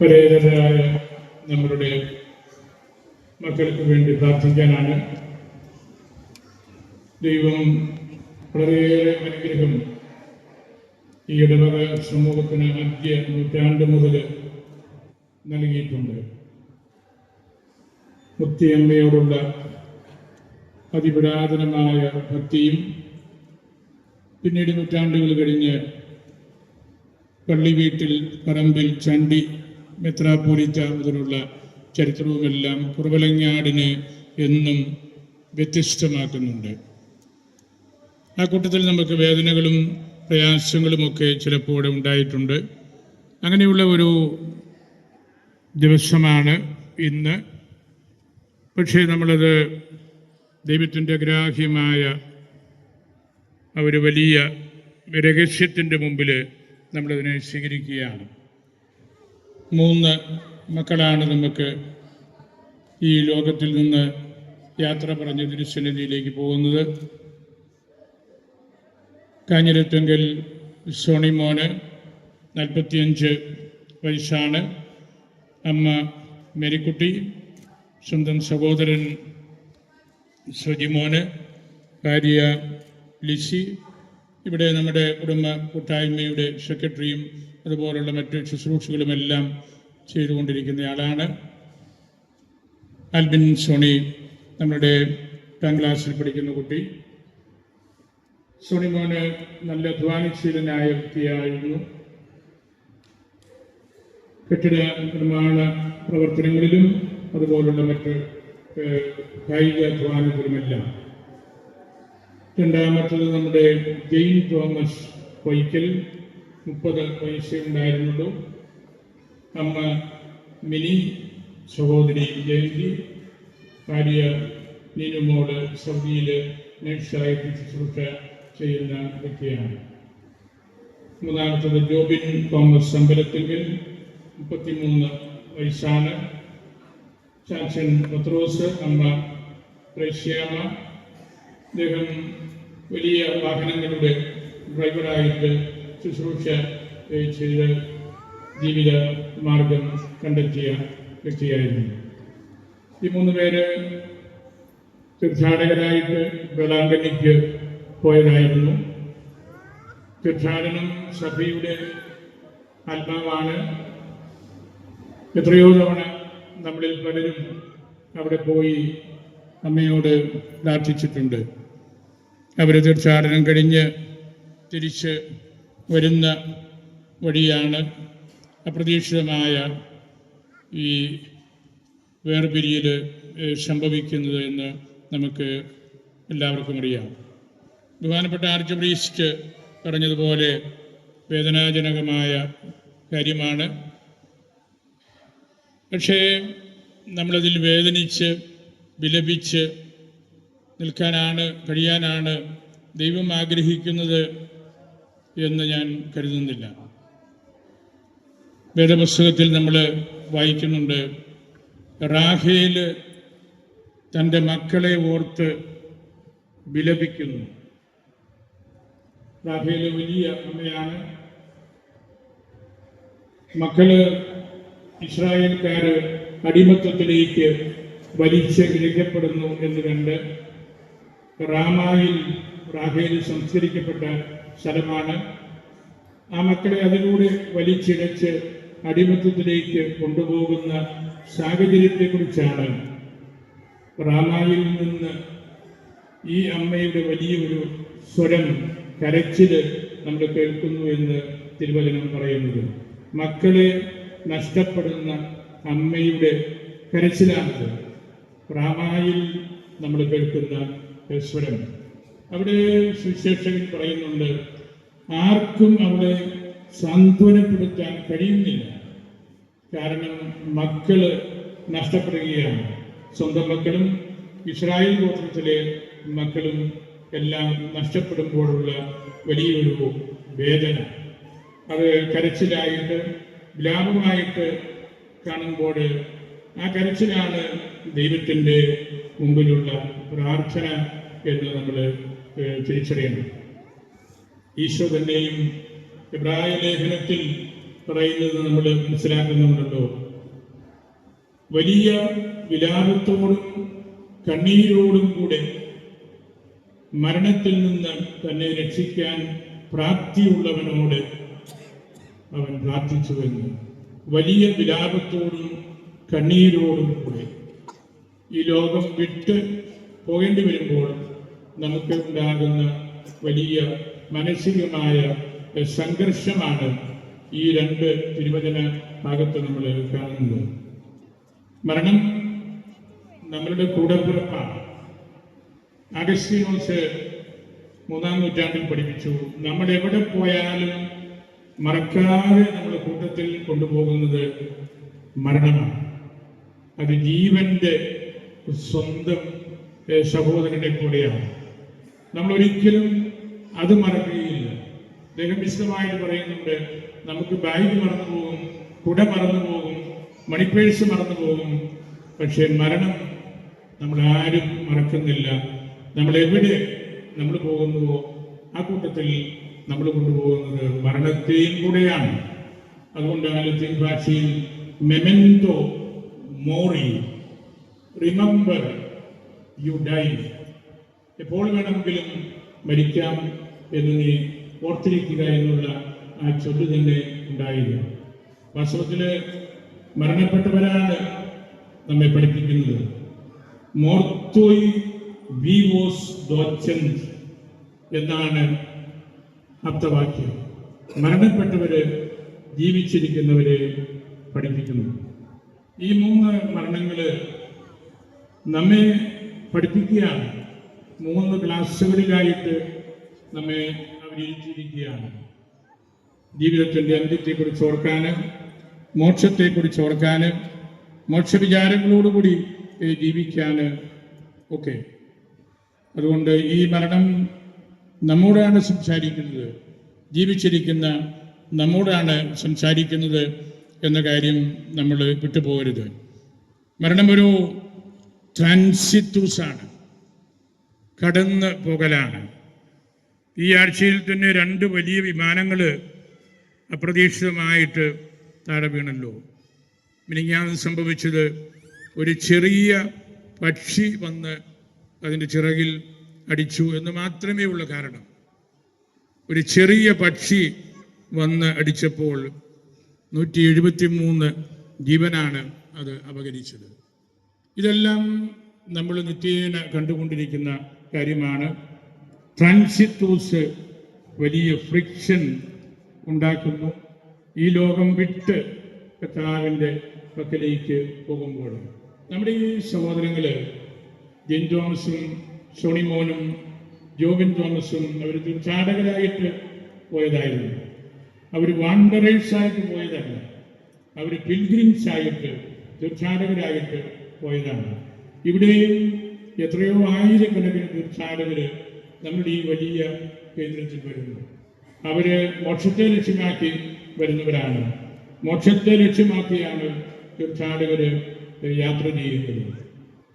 പരേതരായ നമ്മളുടെ മക്കൾക്ക് വേണ്ടി പ്രാർത്ഥിക്കാനാണ്. ദൈവം വളരെയേറെ അനുഗ്രഹം ഈ ഇടവക സമൂഹത്തിന് ആദ്യ നൂറ്റാണ്ട് മുതൽ നൽകിയിട്ടുണ്ട്. മുത്തിയമ്മയോടുള്ള അതിപുരാതനമായ ഭക്തിയും പിന്നീട് നൂറ്റാണ്ടുകൾ കഴിഞ്ഞ് പള്ളി വീട്ടിൽ പറമ്പിൽ ചണ്ടി മെത്രാപ്പോലിത്ത മുതലുള്ള ചരിത്രവുമെല്ലാം കുറവലങ്ങാടിനെ എന്നും വ്യത്യസ്തമാക്കുന്നുണ്ട്. ആ കൂട്ടത്തിൽ നമുക്ക് വേദനകളും പ്രയാസങ്ങളുമൊക്കെ ചിലപ്പോൾ ഉണ്ടായിട്ടുണ്ട്. അങ്ങനെയുള്ള ഒരു ദിവസമാണ് ഇന്ന്. പക്ഷേ നമ്മളത് ദൈവത്തിന്റെ ഗ്രാഹ്യമായ ഒരു വലിയ രഹസ്യത്തിന്റെ മുമ്പിൽ നമ്മളതിനെ സ്വീകരിക്കുകയാണ്. മൂന്ന് മക്കളാണ് നമുക്ക് ഈ ലോകത്തിൽ നിന്ന് യാത്ര പറഞ്ഞ തിരുസന്നിധിയിലേക്ക് പോകുന്നത്. കാഞ്ഞിരത്തെങ്കിൽ സോണി മോന് നാൽപ്പത്തിയഞ്ച് വയസ്സാണ്. അമ്മ മെരിക്കുട്ടി സ്വന്തം സഹോദരൻ സജിമോന് ഭാര്യ ലിസി ഇവിടെ നമ്മുടെ കുടുംബ കൂട്ടായ്മയുടെ സെക്രട്ടറിയും അതുപോലുള്ള മറ്റ് ശുശ്രൂഷകളുമെല്ലാം ചെയ്തുകൊണ്ടിരിക്കുന്നയാളാണ്. ആൽബിൻ സോണി നമ്മുടെ പത്താം ക്ലാസ്സിൽ പഠിക്കുന്ന കുട്ടി. സോണി മോന് നല്ല അധ്വാനശീലനായ വ്യക്തിയായിരുന്നു. കെട്ടിട നിർമ്മാണ പ്രവർത്തനങ്ങളിലും അതുപോലുള്ള മറ്റ് കായിക അധ്വാനത്തിലുമെല്ലാം രണ്ടാമത്തത് നമ്മുടെ ജെയിൻ തോമസ് പൊയ്ക്കൽ. മുപ്പത് വയസ്സേ ഉണ്ടായിരുന്നുള്ളൂ അമ്മ മിനി സഹോദരി ജയന്തി ഭാര്യ നീനുമോൾ സൗദിയിൽ നഴ്സായിട്ട് ശുശ്രൂഷ ചെയ്യുന്ന വ്യക്തിയാണ്. മൂന്നാമത്തത് ജോബിൻ തോമസ് അമ്പലത്തിങ്കിൽ മുപ്പത്തിമൂന്ന് വയസ്സാണ്. ചാച്ചൻ പത്രോസ് അമ്മ പ്രേശ്യാമ അദ്ദേഹം വലിയ വാഹനങ്ങളുടെ ഡ്രൈവറായിട്ട് ശുശ്രൂഷ ചെയ്ത ജീവിത മാർഗം കണ്ടെത്തിയ വ്യക്തിയായിരുന്നു. ഈ മൂന്ന് പേര് തീർത്ഥാടകരായിട്ട് വേളാങ്കണ്ണിക്ക് പോയതായിരുന്നു. തീർത്ഥാടനം സഭയുടെ ആത്മാവാണ്. എത്രയോ തവണ നമ്മളിൽ പലരും അവിടെ പോയി അമ്മയോട് പ്രാർത്ഥിച്ചിട്ടുണ്ട്. അവർ തീർത്ഥാടനം കഴിഞ്ഞ് തിരിച്ച് വരുന്ന വഴിയാണ് അപ്രതീക്ഷിതമായ ഈ വേർപിരിയൽ സംഭവിക്കുന്നത് എന്ന് നമുക്ക് എല്ലാവർക്കും അറിയാം. ബഹുമാനപ്പെട്ട ആർച്ച് പ്രീസ്റ്റ് പറഞ്ഞതുപോലെ വേദനാജനകമായ കാര്യമാണ്. പക്ഷേ നമ്മളതിൽ വേദനിച്ച് വിലപിച്ച് നിൽക്കാനാണ് കഴിയാനാണ് ദൈവം ആഗ്രഹിക്കുന്നത് എന്ന് ഞാൻ കരുതുന്നില്ല. വേദപുസ്തകത്തിൽ നമ്മൾ വായിക്കുന്നുണ്ട് റാഹേൽ തന്റെ മക്കളെ ഓർത്ത് വിലപിക്കുന്നു. റാഹേൽ വലിയ അമ്മയാണ്. മക്കൾ ഇസ്രായേൽക്കാര് അടിമത്തത്തിലേക്ക് വലിച്ച് ഇഴക്കപ്പെടുന്നു എന്ന് കണ്ട് റാമായിൽ റാഹേൽ സംസ്കരിക്കപ്പെട്ട സ്ഥലമാണ് ആ മക്കളെ അതിലൂടെ വലിച്ചിഴച്ച് അടിമത്തത്തിലേക്ക് കൊണ്ടുപോകുന്ന സാഹചര്യത്തെക്കുറിച്ചാണ് റാമായിൽ നിന്ന് ഈ അമ്മയുടെ വലിയൊരു സ്വരം കരച്ചിൽ നമ്മൾ കേൾക്കുന്നു എന്ന് തിരുവചനം പറയുന്നത്. മക്കളെ നഷ്ടപ്പെടുന്ന അമ്മയുടെ കരച്ചിലാണിത്. റാമായിൽ നമ്മൾ കേൾക്കുന്ന സ്വരം. അവിടെ സുശേഷകൻ പറയുന്നുണ്ട് ആർക്കും അവളെ സാന്ത്വനപ്പെടുത്താൻ കഴിയുന്നില്ല. കാരണം മക്കൾ നഷ്ടപ്പെടുകയാണ്. സ്വന്തം മക്കളും ഇസ്രായേൽ ഗോത്രത്തിലെ മക്കളും എല്ലാം നഷ്ടപ്പെടുമ്പോഴുള്ള വലിയൊരു വേദന. അത് കരച്ചിലായിട്ട് വിലാപമായിട്ട് കാണുമ്പോൾ ആ കരച്ചിലാണ് ദൈവത്തിന്റെ മുമ്പിലുള്ള പ്രാർത്ഥന എന്ന് നമ്മൾ തിരിച്ചറിയണം ഈശോ തന്നെയും ഇബ്രായ ലേഖനത്തിൽ പറയുന്നത് നമ്മൾ മനസ്സിലാക്കുന്നുണ്ടല്ലോ. വലിയ വിലാപത്തോടും കണ്ണീരോടും കൂടെ മരണത്തിൽ നിന്ന് തന്നെ രക്ഷിക്കാൻ പ്രാപ്തിയുള്ളവനോട് അവൻ പ്രാർത്ഥിച്ചുവെന്ന് വലിയ വിലാപത്തോടും കണ്ണീരോടും കൂടെ ഈ ലോകം വിട്ട് പോകേണ്ടി വരുമ്പോൾ നമുക്ക് ഉണ്ടാകുന്ന വലിയ മാനസികമായ സംഘർഷമാണ് ഈ രണ്ട് തിരുവചന ഭാഗത്ത് നമ്മൾ കാണുന്നത്. മരണം നമ്മളുടെ കൂടപ്പിറപ്പാണ്. അഗസ്റ്റിനോസ് മൂന്നാം നൂറ്റാണ്ടിൽ പഠിപ്പിച്ചു നമ്മൾ എവിടെ പോയാലും മറക്കാതെ നമ്മൾ കൂട്ടത്തിൽ കൊണ്ടുപോകുന്നത് മരണമാണ്. അത് ജീവന്റെ സ്വന്തം സഹോദരനെ പോലെയാണ്. നമ്മൾ ഒരിക്കലും അത് മറക്കുകയില്ല. അദ്ദേഹം വിശദമായിട്ട് പറയുന്നുണ്ട് നമുക്ക് ബാഗ് മറന്നു പോകും കുട മറന്നു പോകും മണിപ്പേഴ്സ് മറന്നു പോകും. പക്ഷേ മരണം നമ്മൾ ആരും മറക്കുന്നില്ല. നമ്മൾ എവിടെ നമ്മൾ പോകുന്നുവോ ആ കൂട്ടത്തിൽ നമ്മൾ കൊണ്ടുപോകുന്നത് മരണത്തെയും കൂടെയാണ്. അതുകൊണ്ട് ലത്തീൻ ഭാഷയിൽ memento mori remember you die എപ്പോൾ വേണമെങ്കിലും മരിക്കാം എന്ന് നീ ഓർത്തിരിക്കുക എന്നുള്ള ആ ചൊല്ലു തന്നെ ഉണ്ടായിരുന്നു. വാസ്തവത്തിൽ മരണപ്പെട്ടവരാണ് നമ്മെ പഠിപ്പിക്കുന്നത്. മോർത്തോയ് വിവോസ് ദോച്ചന്ത് എന്നാണ് അർത്ഥവാക്യം. മരണപ്പെട്ടവര് ജീവിച്ചിരിക്കുന്നവരെ പഠിപ്പിക്കുന്നു. ഈ മൂന്ന് മരണങ്ങൾ നമ്മെ പഠിപ്പിക്കുകയാണ്. മൂന്ന് ക്ലാസ്സുകളിലായിട്ട് നമ്മെ അവതരിച്ചിരിക്കുകയാണ് ജീവിതത്തിന്റെ അന്ത്യത്തെക്കുറിച്ച് ഓർക്കാൻ മോക്ഷത്തെക്കുറിച്ച് ഓർക്കാൻ മോക്ഷവിചാരങ്ങളോടുകൂടി ജീവിക്കാൻ ഒക്കെ. അതുകൊണ്ട് ഈ മരണം നമ്മോടാണ് സംസാരിക്കുന്നത് ജീവിച്ചിരിക്കുന്ന നമ്മോടാണ് സംസാരിക്കുന്നത് എന്ന കാര്യം നമ്മൾ വിട്ടുപോകരുത്. മരണം ഒരു ട്രാൻസിറ്റൂസാണ് കടന്ന് പോകലാണ്. ഈ ആഴ്ചയിൽ തന്നെ രണ്ട് വലിയ വിമാനങ്ങൾ അപ്രതീക്ഷിതമായിട്ട് താഴെ വീണല്ലോ. മിനിങ്ങാന്ന് സംഭവിച്ചത് ഒരു ചെറിയ പക്ഷി വന്ന് അതിന്റെ ചിറകിൽ അടിച്ചു എന്ന് മാത്രമേ ഉള്ള കാരണം. ഒരു ചെറിയ പക്ഷി വന്ന് അടിച്ചപ്പോൾ നൂറ്റി എഴുപത്തി മൂന്ന് ജീവനാണ് അത് അപകരിച്ചത്. ഇതെല്ലാം നമ്മൾ നിത്യേന കണ്ടുകൊണ്ടിരിക്കുന്ന കാര്യമാണ്. ട്രാൻസിറ്റൂസ് വലിയ ഫ്രിക്ഷൻ ഉണ്ടാക്കുന്നു. ഈ ലോകം വിട്ട് കർത്താവിന്റെ പക്കലേക്ക് പോകുമ്പോൾ നമ്മുടെ ഈ സഹോദരങ്ങൾ ജെൻ തോമസും ഷോണിമോനും ജോബിൻ തോമസും അവർ തീർത്ഥാടകരായിട്ട് പോയതായിരുന്നു. അവർ വാണ്ടറേഴ്സ് ആയിട്ട് പോയതല്ല. അവർ പിൽഗ്രിംസ് ആയിട്ട് തീർത്ഥാടകരായിട്ട് പോയതാണ്. ഇവിടെയും എത്രയോ ആയിരക്കണക്കിന് തീർത്ഥാടകർ നമ്മുടെ ഈ വലിയ കേന്ദ്രത്തിൽ വരുന്നു. അവർ മോക്ഷത്തെ ലക്ഷ്യമാക്കി വരുന്നവരാണ്. മോക്ഷത്തെ ലക്ഷ്യമാക്കിയാണ് തീർത്ഥാടകർ യാത്ര ചെയ്യുന്നത്.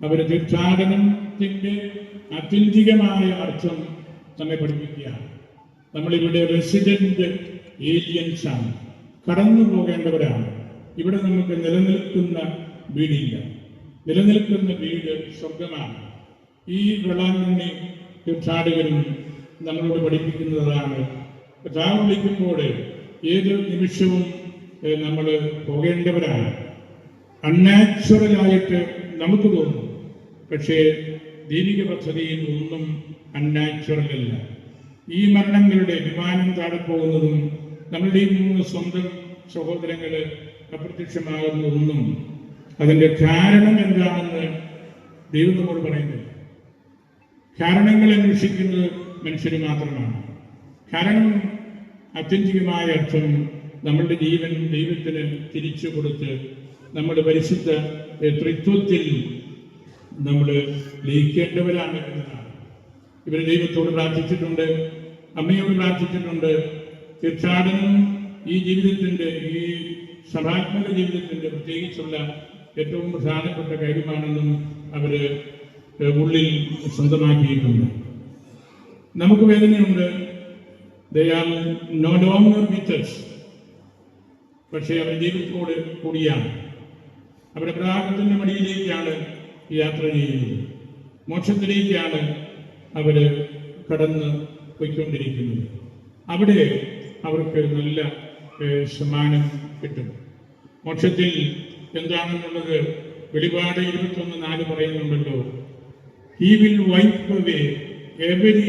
അവർ തീർത്ഥാടനത്തിന്റെ ആത്യന്തികമായ അർത്ഥം നമ്മെ പഠിപ്പിക്കുകയാണ്. നമ്മളിവിടെ റെസിഡന്റ് ഏലിയൻസ് ആണ്. കടന്നു പോകേണ്ടവരാണ്. ഇവിടെ നമുക്ക് നിലനിൽക്കുന്ന വീടില്ല. നിലനിൽക്കുന്ന വീട് സ്വർഗമാണ് ഈ വെള്ളാങ്കണ്ണി തീർത്ഥാടകരും നമ്മളോട് പഠിപ്പിക്കുന്നതാണ്. കഥാവ് വിളിക്കുമ്പോൾ ഏത് നിമിഷവും നമ്മൾ പോകേണ്ടവരാണ്. അൺനാച്ചുറലായിട്ട് നമുക്ക് തോന്നും. പക്ഷേ ദൈവിക പദ്ധതിയിൽ ഒന്നും അൺനാച്ചുറൽ അല്ല ഈ മരണങ്ങളുടെ വിമാനം താഴെ പോകുന്നതും നമ്മളുടെ ഈ മൂന്ന് സ്വന്തം സഹോദരങ്ങൾ അപ്രത്യക്ഷമാകുന്നതൊന്നും അതിന്റെ കാരണം എന്താണെന്ന് ദൈവം നമ്മോട് പറയുന്നു. കാരണങ്ങൾ അന്വേഷിക്കുന്നത് മനുഷ്യർ മാത്രമാണ്. കാരണം ആത്യന്തികമായ അർത്ഥം നമ്മളുടെ ജീവൻ ദൈവത്തിന് തിരിച്ചു കൊടുത്ത് നമ്മുടെ പരിശുദ്ധ ത്രിത്വത്തിൽ നമ്മൾ ലയിക്കേണ്ടവരാണ് എന്നതാണ്. ഇവർ ദൈവത്തോട് പ്രാർത്ഥിച്ചിട്ടുണ്ട് അമ്മയോട് പ്രാർത്ഥിച്ചിട്ടുണ്ട്. തീർത്ഥാടനം ഈ ജീവിതത്തിന്റെ ഈ സഭാത്മക ജീവിതത്തിന്റെ പ്രത്യേകിച്ചുള്ള ഏറ്റവും പ്രധാനപ്പെട്ട കാര്യമാണെന്നും അവർ ഏ, ഉള്ളിൽ സ്വന്തമാക്കിയിട്ടുണ്ട്. നമുക്ക് വേദനയുണ്ട്. നോ ലോങ്ങർ വിത്ത് പക്ഷേ അവർ ജീവിതത്തോട് കൂടിയാണ്. അവരുടെ പ്രാഗത്തിന്റെ മടിയിലേക്കാണ് യാത്ര ചെയ്യുന്നത് മോക്ഷത്തിലേക്കാണ് അവർ കടന്ന് പോയിക്കൊണ്ടിരിക്കുന്നത്. അവിടെ അവർക്ക് നല്ല സമ്മാനം കിട്ടും. മോക്ഷത്തിൽ എന്താണെന്നുള്ളത് വെളിപാട് ഇരുപത്തൊന്ന് നാല് പറയുന്നുണ്ടല്ലോ. He will wipe away every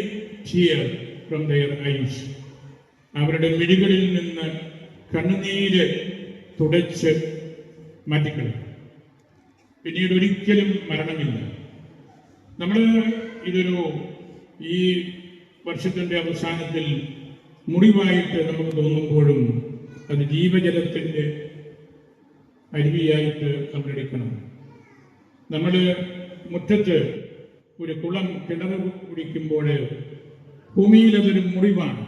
tear from their eyes അവരുടെ മിഴികളിൽ നിന്ന് കണ്ണുനീര് തുടച്ച് മാറ്റിക്കളയും. പിന്നീട് ഒരിക്കലും മരണമില്ല. നമ്മൾ ഇതൊരു ഈ വർഷത്തിന്റെ അവസാനത്തിൽ മുറിവായിട്ട് നമുക്ക് തോന്നുമ്പോഴും അത് ജീവജലത്തിന്റെ അരുവിയായിട്ട് നമ്മളെടുക്കണം. നമ്മൾ മുറ്റത്ത് ഒരു കുളം കിണർ കുടിക്കുമ്പോൾ ഭൂമിയിൽ അതൊരു മുറിവാണ്.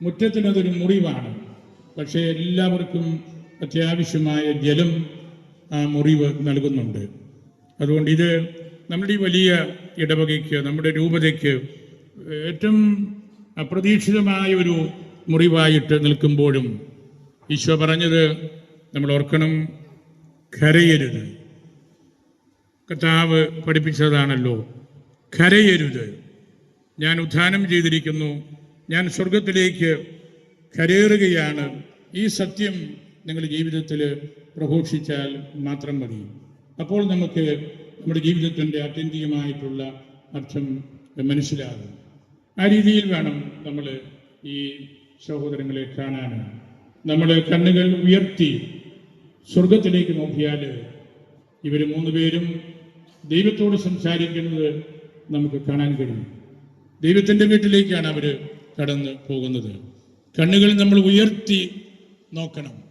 മുറ്റത്തിനതൊരു മുറിവാണ്. പക്ഷേ എല്ലാവർക്കും അത്യാവശ്യമായ ജലം ആ മുറിവ് നൽകുന്നുണ്ട്. അതുകൊണ്ട് ഇത് നമ്മുടെ ഈ വലിയ ഇടവകയ്ക്ക് നമ്മുടെ രൂപതയ്ക്ക് ഏറ്റവും അപ്രതീക്ഷിതമായ ഒരു മുറിവായിട്ട് നിൽക്കുമ്പോഴും ഈശോ പറഞ്ഞത് നമ്മൾ ഓർക്കണം കരയരുത്. കർത്താവ് പഠിപ്പിച്ചതാണല്ലോ. കരയരുത്. ഞാൻ ഉദ്ധാനം ചെയ്തിരിക്കുന്നു. ഞാൻ സ്വർഗത്തിലേക്ക് കരയേറുകയാണ്. ഈ സത്യം നിങ്ങൾ ജീവിതത്തിൽ പ്രഘോഷിച്ചാൽ മാത്രം മതി. അപ്പോൾ നമുക്ക് നമ്മുടെ ജീവിതത്തിന്റെ ആത്യന്തികമായിട്ടുള്ള അർത്ഥം മനസ്സിലാകും. ആ രീതിയിൽ വേണം നമ്മൾ ഈ സഹോദരങ്ങളെ കാണാൻ. നമ്മൾ കണ്ണുകൾ ഉയർത്തി സ്വർഗത്തിലേക്ക് നോക്കിയാൽ ഇവർ മൂന്ന് പേരും ദൈവത്തോട് സംസാരിക്കുന്നത് നമുക്ക് കാണാൻ കഴിയും. ദൈവത്തിന്റെ വീട്ടിലേക്കാണ് അവർ കടന്നു പോകുന്നത്. കണ്ണുകൾ നമ്മൾ ഉയർത്തി നോക്കണം.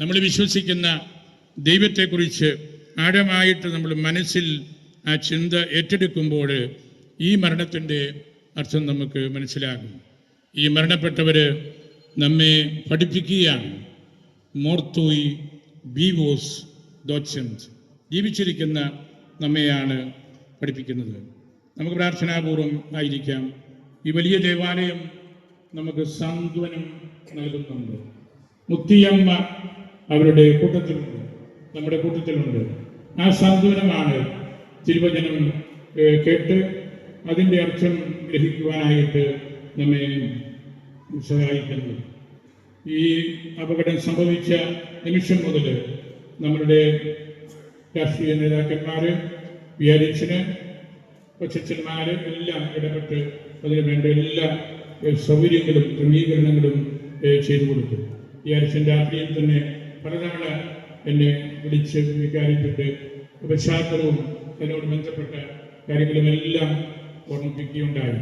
നമ്മൾ വിശ്വസിക്കുന്ന ദൈവത്തെക്കുറിച്ച് ആഴമായിട്ട് നമ്മൾ മനസ്സിൽ ആ ചിന്ത ഏറ്റെടുക്കുമ്പോൾ ഈ മരണത്തിന്റെ അർത്ഥം നമുക്ക് മനസ്സിലാകും. ഈ മരണപ്പെട്ടവർ നമ്മെ പഠിപ്പിക്കുകയാണ്. മോർത്തോയി ബീവോസ് ദോച്ചന്ത് ജീവിച്ചിരിക്കുന്ന നമ്മെയാണ് പഠിപ്പിക്കുന്നത്. നമുക്ക് പ്രാർത്ഥനാപൂർവം ആയിരിക്കാം. ഈ വലിയ ദേവാലയം നമുക്ക് സാന്ത്വനം നൽകുന്നുണ്ട്. മുത്തിയമ്മ അവരുടെ കൂട്ടത്തിലുണ്ട്. നമ്മുടെ കൂട്ടത്തിലുണ്ട്. ആ സാന്ത്വനമാണ് തിരുവചനം കേട്ട് അതിന്റെ അർത്ഥം ഗ്രഹിക്കുവാനായിട്ട് നമ്മെ സഹായിക്കുന്നത്. ഈ അപകടം സംഭവിച്ച നിമിഷം മുതൽ നമ്മളുടെ രാഷ്ട്രീയ നേതാക്കന്മാര് വിയാരിച്ചന് കൊച്ചന്മാര് എല്ലാം ഇടപെട്ട് അതിന് വേണ്ട എല്ലാ സൗകര്യങ്ങളും ക്രമീകരണങ്ങളും ചെയ്തു കൊടുത്തു. വിയാരിച്ചൻ രാത്രിയിൽ തന്നെ പലതവണ എന്നെ വിളിച്ച് വികാരിപ്പെട്ട് പശ്ചാത്തലവും അതിനോട് ബന്ധപ്പെട്ട കാര്യങ്ങളുമെല്ലാം ഓർമ്മിപ്പിക്കുകയുണ്ടായി.